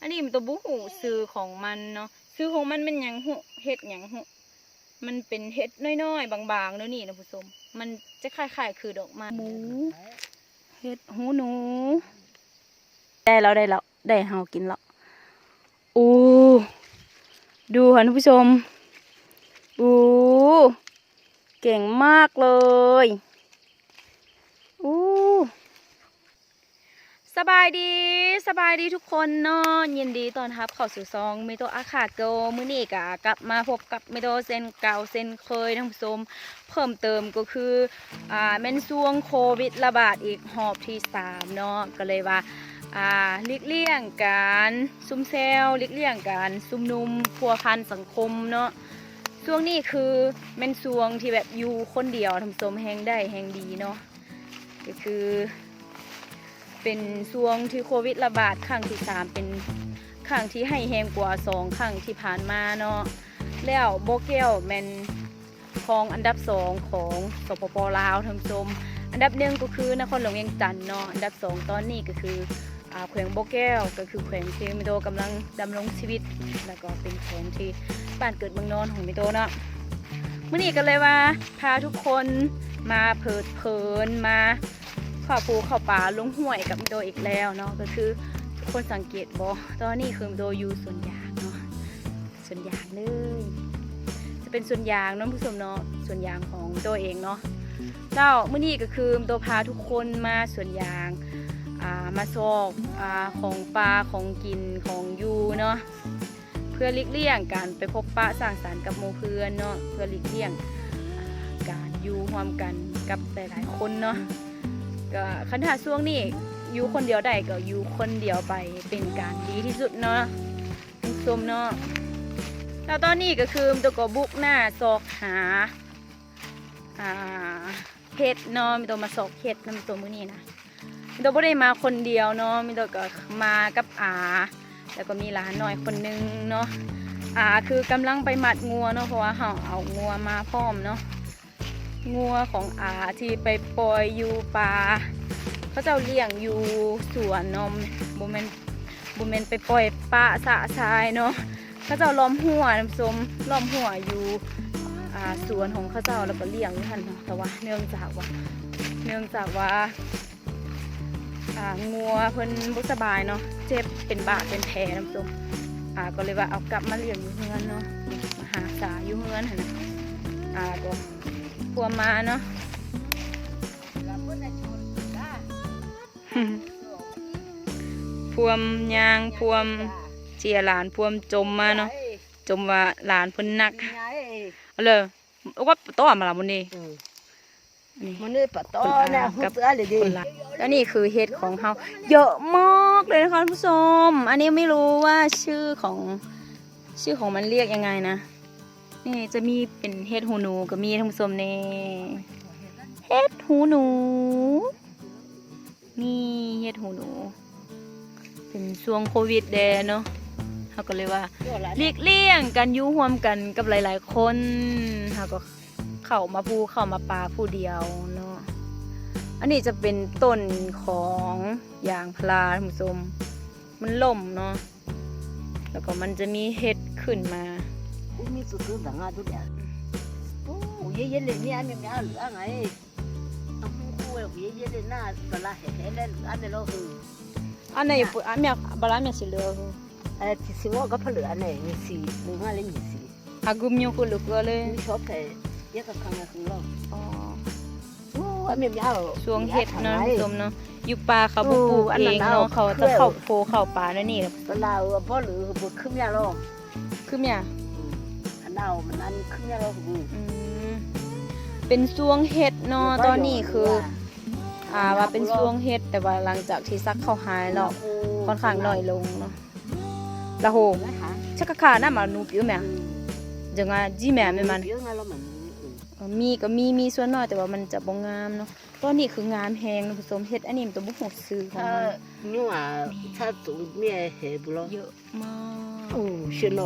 อันนี้มันตัวบุหูซื้อของมันเนาะซื้อของมันมันยังหุเห็ดยังหุมันเป็นเห็ดน้อยๆบางๆแล้วนี่นะผู้ชมมันจะคล้ายๆคือดอกไม้หมูเห็ดหูหนู ได้แล้วได้แล้วได้เฮากินแล้วอู้ดูค่ะท่านผู้ชมอู้เก่งมากเลยอู้ สบายดีสบายดีทุกคนเนาะยินดีตอนรับเข้าสู่ซองเมโตอาคาโกมื้อนี้กะกลับมาพบกับเมโตเซนเก่าเซนเคยท่านผู้ชมเพิ่มเติมก็คืออ่าแม่นช่วงโควิดระบาดอีกหอบที่สามเนาะก็เลยว่าอ่าลีกเลี่ยงการซุ่มเซลลีกเลี่ยงการซุ่มนุมพัวพันสังคมเนาะช่วงนี้คือแม่นช่วงที่แบบอยู่คนเดียวทำสมแหงได้แหงดีเนาะก็คือ เป็นช่วงที่โควิดระบาดครั้งที่สามเป็นครั้งที่ให้แหงกว่าสองครั้งที่ผ่านมาเนาะแล้วโบเกลแมนของอันดับสองของสปปลาวท่านผู้ชม อันดับหนึ่งก็คือนครหลวงเวียงจันทน์เนาะอันดับสองตอนนี้ก็คืออ่าแขวงโบแก้วก็คือแขวงที่มิโตกำลังดำรงชีวิต แล้วก็เป็นแขวงที่บ้านเกิดเมืองนอนของมิโตเนาะมื่อนี้ก็เลยว่าพาทุกคนมาเพิดเพลินมา ข้าภูเข้าป่าลงห้วยกับโตอีกแล้วเนาะก็คือทุกคนสังเกตบอตอนนี้คือโตอยู่สวนยางเนาะส่วนยางเลยจะเป็นส่วนยางน้องผู้ชมเนาะส่วนยางของตัวเองเนาะเจ้าเมื่อนี้ก็คือตัวพาทุกคนมาส่วนยางามาซอกอของปลาของกินของอยูเนาะเพื่อหลีกเลี่ยงการไปพบปะสร้างสรรค์กับหมู่เพื่อนเนาะเพื่อหลีกเลี่ยงาการอยู่ร่วมกันกับหลายๆคนเนาะ ก็คันถ้าช่วงนี้อยู่คนเดียวได้ก็อยู่คนเดียวไปเป็นการดีที่สุดเนาะผู้ชมเนาะแล้วตอนนี้ก็คือมตัวก็บุกหน้าซอกหาอ่าเห็ดเนาะมีตัวมาซอกเห็ดนำตัวมือนี้นะมีตัวไม่ได้มาคนเดียวเนาะมีตัวก็มากับอาแล้วก็มีหลานหน่อยคนนึงเนาะอาคือกำลังไปหมัดงัวเนาะเพราะว่าเขาเอางัวมาพร้อมเนาะ งัวของอาที่ไปปล่อยอยู่ป่าเขาเจ้าเลี้ยงอยู่สวนนาะบุเมนบุเมนไปปล่อยปะสะชายเนาะเขาเจ้าล้อมหัวน้ำส้มล้อมหัวอยู่สวนของเขาเจ้าแล้วก็เลี้ยงท่านเนาะแต่ว่าเนื่องจากว่า เนื่องจากว่างัวเพิ่นบ่สบายเนาะเจ็บเป็นบาดเป็นแผลน้ำส้มอ่าก็เลยว่าเอากลับมาเลี้ยงอยู่เฮือนเนาะมาหาสาอยู่เฮือนหันะอ่าก็ พวมาเนาะพวมยางพวมเจียหลานพวมจมมาเนาะจมว่าหลานเพิ่นหนักเอาเลยเอาว่าต่อมาละมันนี่นี่มันนี่ปะตอนะหุบเสือเลยดิคนละแล้วนี่คือเห็ดของเขาเยอะมากเลยนะคะท่านผู้ชม อันนี้ไม่รู้ว่าชื่อของชื่อของมันเรียกยังไงนะ นี่จะมีเป็นเห็ดหูหนูก็มีท่านผู้ชมนี่เห็ดหูหนู นี่เห็ดหูหนู เป็นช่วงโควิดเดเนาะเขาก็เลยว่าเลีกเลี่ยงกันยู่ร่วมกันกับหลาย ๆ คนเขาก็เข้ามาภูเข้ามาป่าผู้เดียวเนาะอันนี้จะเป็นต้นของยางพาราท่านผู้ชมมันล่มเนาะแล้วก็มันจะมีเห็ดขึ้นมา กูมีสุดๆต่างงานทุกอย่างโอ้ยเย็นเลยเนี่ยอันนี้ไม่เอาเหลือไงเอาคู่คู่เลยเย็นเลยหน้าปลาเห็นเห็นได้อันนี้เราคืออันไหนปุ๊อันเมียบาลาเมียสิเหลือคือเออที่สิว่าก็ผลืออันนี้มีสีหนึ่งอะไรมีสีอากุมโยกุลุกเลยมีชอบแต่เยอะกับครั้งละครั้งเราอ๋อโอ้อันนี้ไม่เอาช่วงเห็ดเนาะท่านผู้ชมเนาะอยู่ป่าเขาบ่ปลูกเองเนาะเขาจะเข้าโพเข้าป่านั่นนี่แหละปลาเออพ่อหรือบุกขึ้นยาลงคือเมียอั นเอามันอันขึ้นยาลงบุอืมเป็นช่วงเห็ดเนาะตอนนี้คือ อ่าว่าเป็นช่วงเฮ็ดแต่ว่าหลังจากที่ซักเข้าหายแล้วค่อนข้างน้อยลงเนาะแล้วโหชักกะขาหน้ามานูปิวแม่จังว่าจีแม่แม่มัน เยอะไงแล้วมันเออ มีก็มีมีส่วนน้อยแต่ว่ามันจะบ่งามเนาะตอนนี้คืองามแฮงนะผสมเฮ็ดอันนี้มันตัวบ่ฮู้ซื้อของถ้ามันนี่ว่าถ้าตุ่มเมียเห็บล้อเยอะมากโอ้เชนโล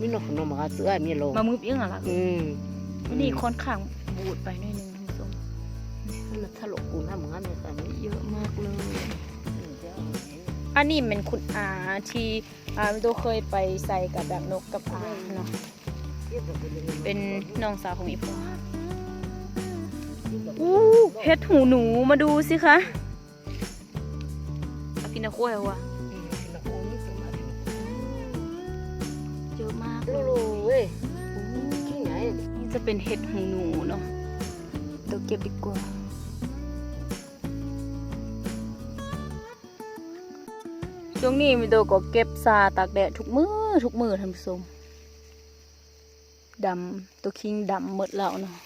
มีนกนมาเสือมีโลมามือปิ้งอะล่ะอืมอันนี้ค่อนข้างบูดไปหน่อยนึงท่านผู้ชมมันถลกกูนะมึงอะมีกันเยอะมากเลยเดี๋ยวอัอันนี้เป็นคุณอาที่อาไม่ตัวเคยไปใส่กับแบบนกกับอาเนาะ เป็นน้องสาวของอีพ่ออู้เฮ็ดหูหนูมาดูสิคะเอากินตะขั้วเหรอวะเยอะมากเลยเว้ยที่ไหนนี่จะเป็นเห็ดหูหนูเนาะเดี๋ยวเก็บดีกว่าช่วงนี้มีโดก็เก็บซาตากแดดทุกมือทุกมือท่านผู้ชม ดำตัวคิงดำหมดแล้วเนาะ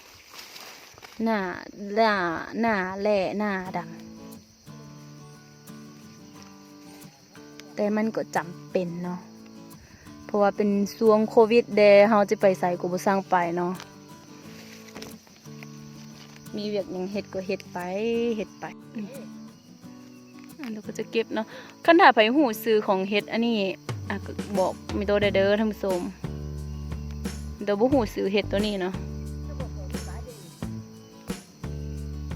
หน้าหน้าหน้าแหล่หน้าดำแต่มันก็จำเป็นเนาะเพราะว่าเป็นช่วงโควิดเดเฮาจะไปใส่กูบสร้างไปเนาะมีเวียกยังเฮ็ดก็เฮ็ดไปเฮ็ดไปอันเราก็จะเก็บเนาะคันถ่ายไผหูซื้อของเฮ็ดอันนี้อะบอกมีตัวเด้อเด้อท่านผู้ชม เดี๋ยวบ่หูซื้อเฮ็ดตัวนี้เนาะ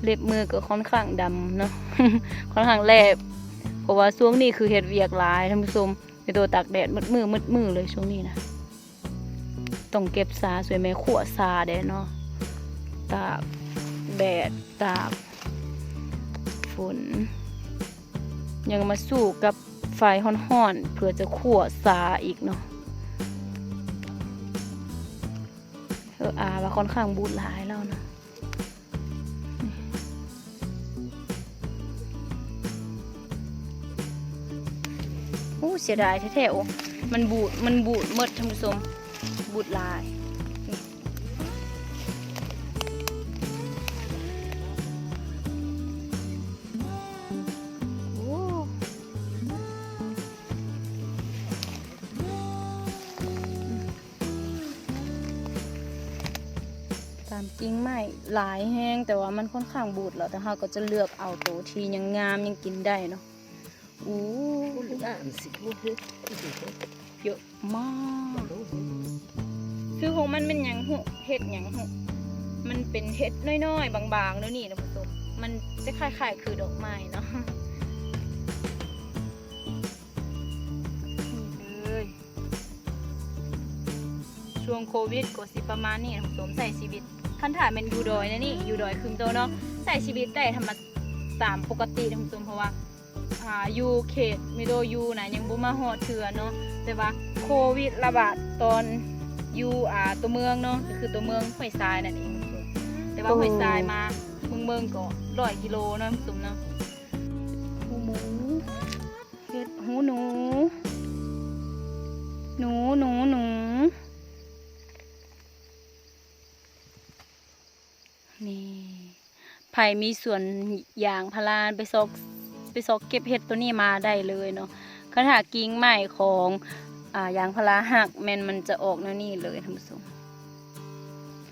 เล็บมือก็ค่อนข้างดำเนาะค่อนข้างแลบเพราะว่าช่วงนี้คือเฮ็ดเวียกหลายท่านผู้ชมมีตัวตากแดดมืดมือมืดมือเลยช่วงนี้นะต้องเก็บสาสวยไหมขั่วสาแดดเนาะตากแดดตากฝน ยังมาสู้กับไฟห่อนๆเพื่อจะขั่วซาอีกเนาะ อออาว่าค่อนข้างบูดหลายแล้วนะอู้เสียดายแท้ๆมันบูดมันบูดเมดท่านผู้ชมบูดลายามจริงไม่หลายแห้งแต่ว่ามันค่อนข้างบูดแล้วแต่เราก็จะเลือกเอาตัวที่ยังงามยังกินได้เนาะอู้หรืออ่านสิผู้เฮ็ดเยอะมากคือของมันเป็นยังหุเห็ดยังหุมันเป็นเห็ดน้อยๆ บางๆแล้วนี่นะผู้ชมมันจะคล้ายๆคือดอกไม้เนาะนี่เลยช่วงโควิดก็สิประมาณนี้ผู้ชมใส่ชีวิต คันถ่ายเป็นยูดอยนะนี่ยูดอยคืมโตเนาะใส่ชีวิตได้ธรรมตามปกตินะผู้ชมเพราะว่าอ่ายูเขตมิโดอยูนะยังบ่มาฮอดเถื่อเนาะแต่ว่าโควิดระบาดตอนยูอ่าตัวเมืองเนาะก็คือตัวเมืองห้วยทรายนั่นเองแต่ว่าห้วยทรายมาเมืองเมืองก็ร้อยกิโลเนาะสุ่มเนาะหูหมูเห็ดหูหนู หนูหนูหนู นี่ไผ่มีส่วนยางพารานไปซอกไปซอกเก็บเห็ดตัวนี้มาได้เลยเนาะขณะกิ่งใหม่ของอ่ายางพาราหักแมนมันจะออกแนวนี้เลยท่านผู้ชม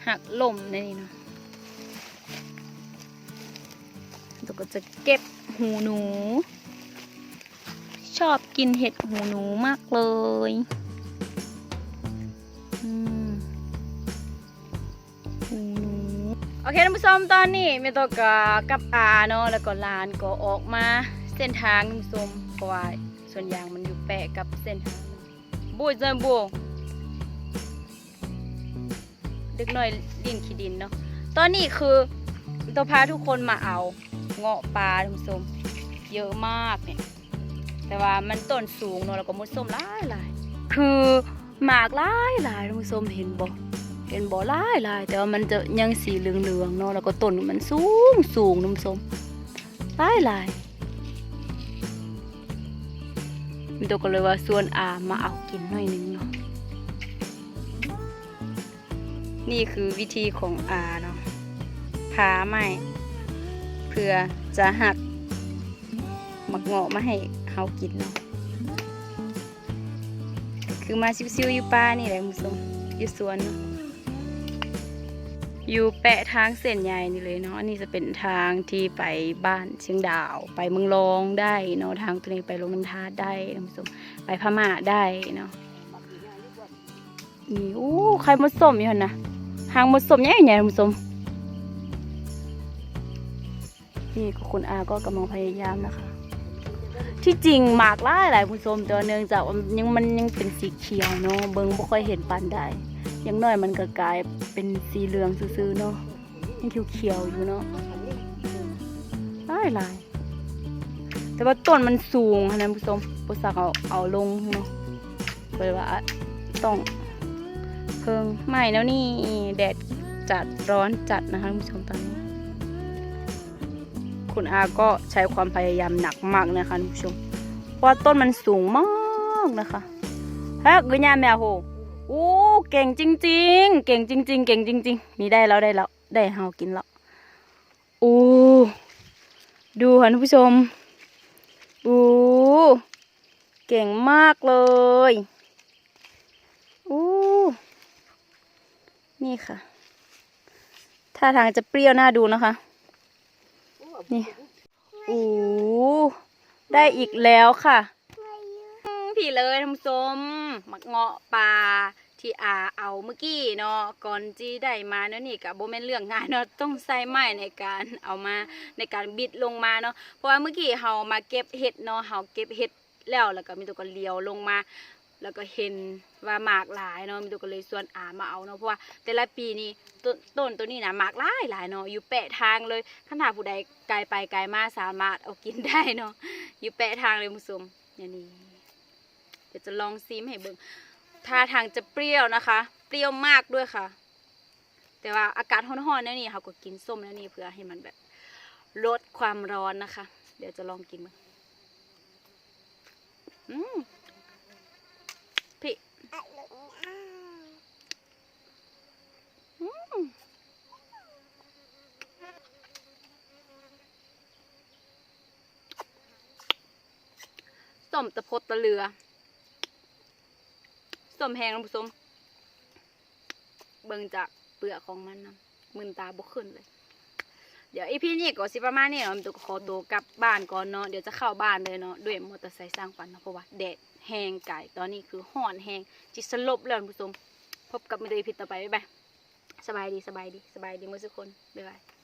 หักล่มในนี่เนาะเราก็จะเก็บหูหนู ชอบกินเห็ดหูหนูมากเลย โอเคท่านผู้ชมตอนนี้เมโตกากับอาเนาะแล้วก็ลานก็ออกมาเส้นทางท่านผู้ชมเพราะว่าส่วนยางมันอยู่แปะกับเส้นทางบูดเจนบูเด็กหน่อยดินขี้ดินเนาะตอนนี้คือตัวพาทุกคนมาเอาเงาะปลาทุกชมเยอะมากเนี่ยแต่ว่ามันต้นสูงเนาะแล้วก็มุดส้มหลายหลายคือหมากหลายหลายทุกชมเห็นบ่ เห็นบ่หลายลายแต่ว่ามันจะยังสีเหลืองๆเนาะแล้วก็ต้นมันสูงสูงทุกชมลายลายมีตัวก็เลยว่าส่วนอามาเอากินหน่อยนึงเนาะนี่คือวิธีของอาเนาะพาไม่เพื่อจะหักหมักเงาะมาให้เฮากินเนาะคือมาซิวๆอยู่ป่านี่แหละคุณผู้ชมอยู่สวนเนาะ อยู่แปะทางเส้นใหญ่นี่เลยเนาะอันนี้จะเป็นทางที่ไปบ้านเชียงดาว ไปเมืองรองได้เนาะทางตัวนี้ไปลงน้ำทาได้ท่านผู้ชมไปพม่าได้เนาะนี่อู้ใครมดสมอยู่หั่นะหางมดสมใหญ่ใหญ่ท่านผู้ชมนี่คุณอาก็กำลังพยายามนะคะ ที่จริงหมากหลาหลายผู้ชมแต่ว่าเนื่องจากมันยังมันยังเป็นสีเขียวเนาะเบิ่งบ่ค่อยเห็นปานใด อยังน้อยมันก็กลายเป็นสีเหลืองซื่อๆเนาะยังเขียวๆอยู่เนาะหลายหลายแต่ว่าต้นมันสูงค่ะผู้ชมบ่สักเอาเอาลงเนาะเลยว่าต้องเพิ่งไม่แล้วนี่แดดจัดร้อนจัดนะคะผู้ชมตอนนี้ คุณอาก็ใช้ความพยายามหนักมากนะคะผู้ชมเพราะต้นมันสูงมากนะคะฮะกุญยาแมวโห อ้เก่งจริง ๆ เก่งจริง ๆ เก่งจริง ๆ นี่ได้แล้วได้แล้วได้เฮากินแล้วโอ้ดูค่ะท่านผู้ชมโอ้เก่งมากเลยโอ้นี่ค่ะท่าทางจะเปรี้ยวน่าดูนะคะ นี่โอ้ได้อีกแล้วค่ะ อืมพี่เลยท่านผู้ชมมักเงาะปลาที่อาเอาเมื่อกี้เนาะก่อนจีได้มาเนาะนี่กับโบแมนเรื่องงายเนาะต้องใส่ไม้ในการเอามาในการบิดลงมาเนาะเพราะว่าเมื่อกี้เฮามาเก็บเห็ดเนาะเฮาเก็บเห็ดแล้วแล้วก็มีตัวก็เลี้ยวลงมา แล้วก็เห็นว่าหมากหลายเนาะมีตัวก็เลยส่วนอามาเอาเนาะเพราะว่าแต่ละปีนี่ต้นต้นตัวนี้นะหมากหลายหลายเนาะอยู่แปะทางเลยขนาดผู้ใดไกลไปไกลมาสามารถเอากินได้เนาะอยู่แปะทางเลยมุสมอย่างนี้ ดี๋ยวจะลองซิมให้เบิ่งท่าทางจะเปรี้ยวนะคะ เปรี้ยวมากด้วยค่ะ แต่ว่าอากาศร้อนๆนี่ยนี่เขาก็กินส้มแล้วนี่เพื่อให้มันแบบลดความร้อนนะคะ เดี๋ยวจะลองกินมั้งอืมพี่ส้มตะพดตะเรือ มแห้งท่านผู้ชมเบิ่งจากเปลือกของมันนะมึนตาบกขึ้นเลย เดี๋ยวอีพี่นี่ก็สิประมาณนี้เนาะมันตัวขอตัวกลับบ้านก่อนเนาะเดี๋ยวจะเข้าบ้านเลยเนาะด้วยมอเตอร์ไซค์สร้างฝันเนาะเพราะว่าแดดแห้งไก่ตอนนี้คือห่อนแห้งจิตสลบแล้วผู้ชมพบกับมิตรพิษต่อไปบ๊ายบายสบายดีสบายดีสบายดีมือทุกคนบ๊ายบาย